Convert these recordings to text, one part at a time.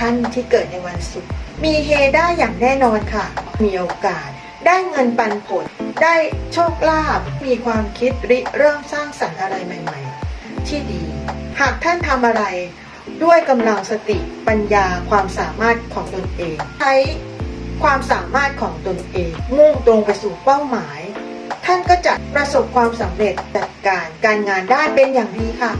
ท่านที่เกิดในวันศุกร์มีเฮได้อย่างแน่นอนค่ะ มีโอกาส ได้เงินปันผล ได้โชคลาภมีความคิดริเริ่มสร้างสรรค์อะไรใหม่ ๆ ที่ดี หากท่านทำอะไร ด้วยกำลังสติปัญญาความสามารถของตนเอง ใช้ความสามารถของตนเอง มุ่งตรงไปสู่เป้าหมาย ท่านก็จะประสบความสำเร็จจัดการการงานได้เป็นอย่างดีค่ะ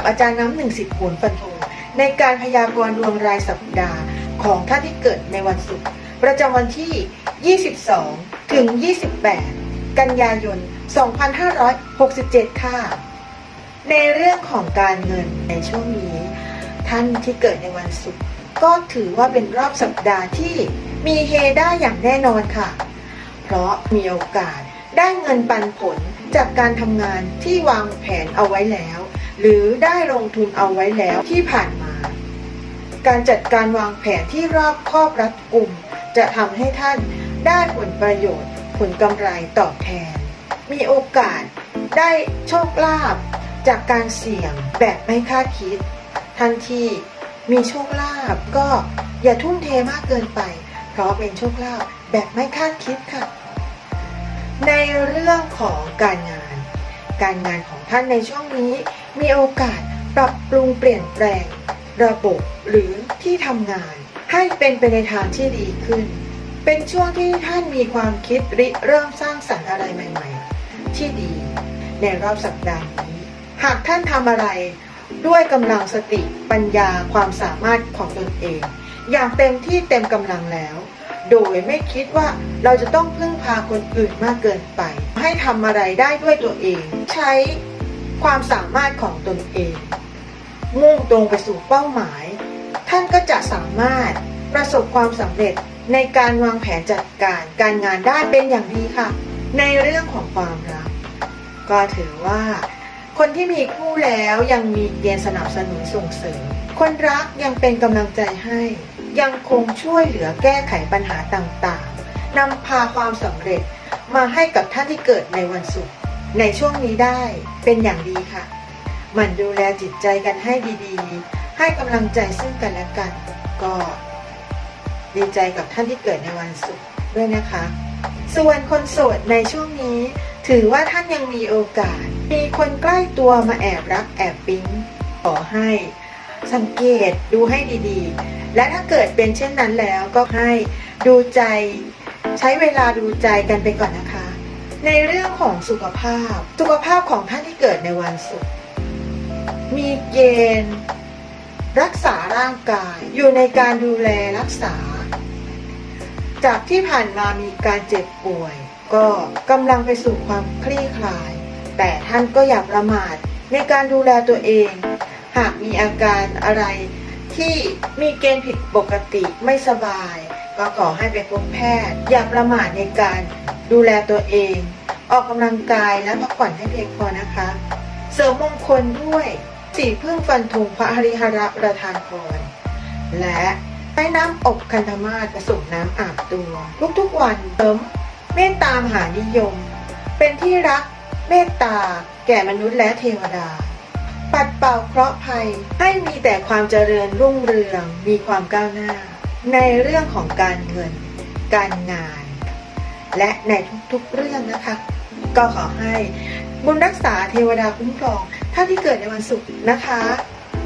กับอาจารย์น้ำหนึ่งสิบผลฟันธงในการพยากรณ์ดวงรายสัปดาห์ของท่านที่เกิดในวันศุกร์ประจำวันที่ 22 ถึง 28 กันยายน 2567 ค่ะ ในเรื่องของการเงินในช่วงนี้ ท่านที่เกิดในวันศุกร์ก็ถือว่าเป็นรอบสัปดาห์ที่มีเฮได้อย่างแน่นอนค่ะ เพราะมีโอกาสได้เงินปันผลจากการทำงานที่วางแผนเอาไว้แล้ว หรือได้ลงทุนเอาไว้แล้วที่ผ่านมา การจัดการวางแผนที่รอบครอบรัดกุม จะทำให้ท่านได้ผลประโยชน์ ผลกำไรตอบแทน มีโอกาสได้โชคลาภจากการเสี่ยงแบบไม่คาดคิด ทันทีมีโชคลาภก็อย่าทุ่มเทมากเกินไป เพราะเป็นโชคลาภแบบไม่คาดคิดค่ะ ในเรื่องของการงาน การงานของท่านในช่วงนี้ มีโอกาสปรับปรุงเปลี่ยนแปลง ระบบหรือที่ทำงาน ให้เป็นไปในทางที่ดีขึ้น เป็นช่วงที่ท่านมีความคิดริเริ่มสร้างสรรค์อะไรใหม่ ๆ ที่ดี ในรอบสัปดาห์นี้ หากท่านทำอะไร ด้วยกำลังสติปัญญาความสามารถของตนเอง อย่างเต็มที่เต็มกำลังแล้ว โดยไม่คิดว่าเราจะต้องพึ่งพาคนอื่นมากเกินไป ให้ทำอะไรได้ด้วยตัวเอง ใช้ความสามารถของตนเอง มุ่งตรงไปสู่เป้าหมาย ท่านก็จะสามารถประสบความสำเร็จในการวางแผนจัดการการงานได้เป็นอย่างดีค่ะ ในเรื่องของความรัก ก็ถือว่า คนที่มีคู่แล้วยังมีเกณฑ์สนับสนุนส่งเสริม คนรักยังเป็นกำลังใจให้ ยังคงช่วยเหลือแก้ไขปัญหาต่างๆนำพาความสำเร็จมาให้กับท่านที่เกิดในวันศุกร์ในช่วงนี้ได้เป็นอย่างดีค่ะ มันดูแลจิตใจกันให้ดีๆ ให้กำลังใจซึ่งกันและกัน ก็ดีใจกับท่านที่เกิดในวันศุกร์ด้วยนะคะ ส่วนคนโสดในช่วงนี้ ถือว่าท่านยังมีโอกาส มีคนใกล้ตัวมาแอบรักแอบปิ๊งขอให้ สังเกตดูให้ดีๆ และถ้าเกิดเป็นเช่นนั้นแล้วก็ให้ดูใจใช้เวลาดูใจกันไปก่อนนะคะ ในเรื่องของสุขภาพ สุขภาพของท่านที่เกิดในวันศุกร์มีเกณฑ์รักษาร่างกายอยู่ในการดูแลรักษา จากที่ผ่านมามีการเจ็บป่วย ก็กำลังไปสู่ความคลี่คลาย แต่ท่านก็อย่าประมาทในการดูแลตัวเอง หากมีอาการอะไรที่มีเกณฑ์ผิดปกติไม่สบาย ก็ขอให้ไปพบแพทย์ อย่าประมาทในการดูแลตัวเอง ออกกำลังกายและพักผ่อนให้เพียงพอนะคะ เสริมมงคลด้วยสีพึ่งฟันธงพระหริหระประทานพรและให้น้ำอบคันธมาศผสมน้ำอาบตัว ทุกๆวันเสริมเมตตามหานิยม เป็นที่รัก เมตตา แก่มนุษย์และเทวดา ปัดเป่าเคราะห์ภัยให้มีแต่ความเจริญรุ่งเรือง มีความก้าวหน้า ในเรื่องของการเงิน การงาน และในทุกๆเรื่องนะคะ ก็ขอให้บุญรักษาเทวดาคุ้มครองท่านที่เกิดในวันศุกร์นะคะ